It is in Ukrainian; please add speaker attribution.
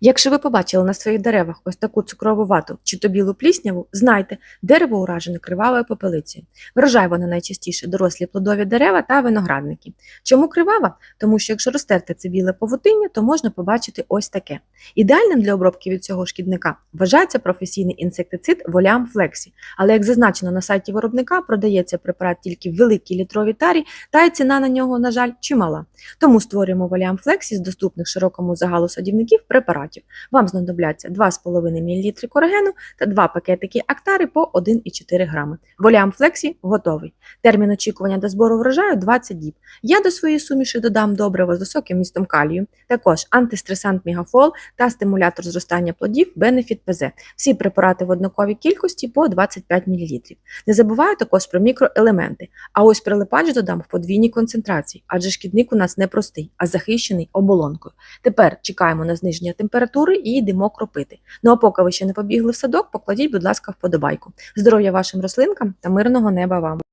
Speaker 1: Якщо ви побачили на своїх деревах ось таку цукрову вату чи то білу плісняву, знайте, дерево уражене кривавою попелицею. Врожай вона найчастіше дорослі плодові дерева та виноградники. Чому кривава? Тому що якщо розтерти це біле павутиння, то можна побачити ось таке. Ідеальним для обробки від цього шкідника вважається професійний інсектицид Волям Флексі, але як зазначено на сайті виробника, продається препарат тільки в великій літровій тарі, та й ціна на нього, на жаль, чимала. Тому створюємо Волям Флексі з доступних широкому загалу садівників препаратів. Вам знадобляться 2,5 мл коригену та 2 пакетики актари по 1,4 грами. Волям Флексі готовий. Термін очікування до збору врожаю 20 діб. Я до своєї суміші додам добриво з високим містом калію, також антистресант Мігафол та стимулятор зростання плодів Benefit PZ. Всі препарати в однаковій кількості по 25 мл. Не забуваю також про мікроелементи. А ось прилипач додам в подвійній концентрації, адже шкідник у нас не простий, а захищений оболонкою. Тепер чекаємо на зниження температури і йдемо кропити. Ну а поки ви ще не побігли в садок, покладіть, будь ласка, вподобайку. Здоров'я вашим рослинкам та мирного неба вам!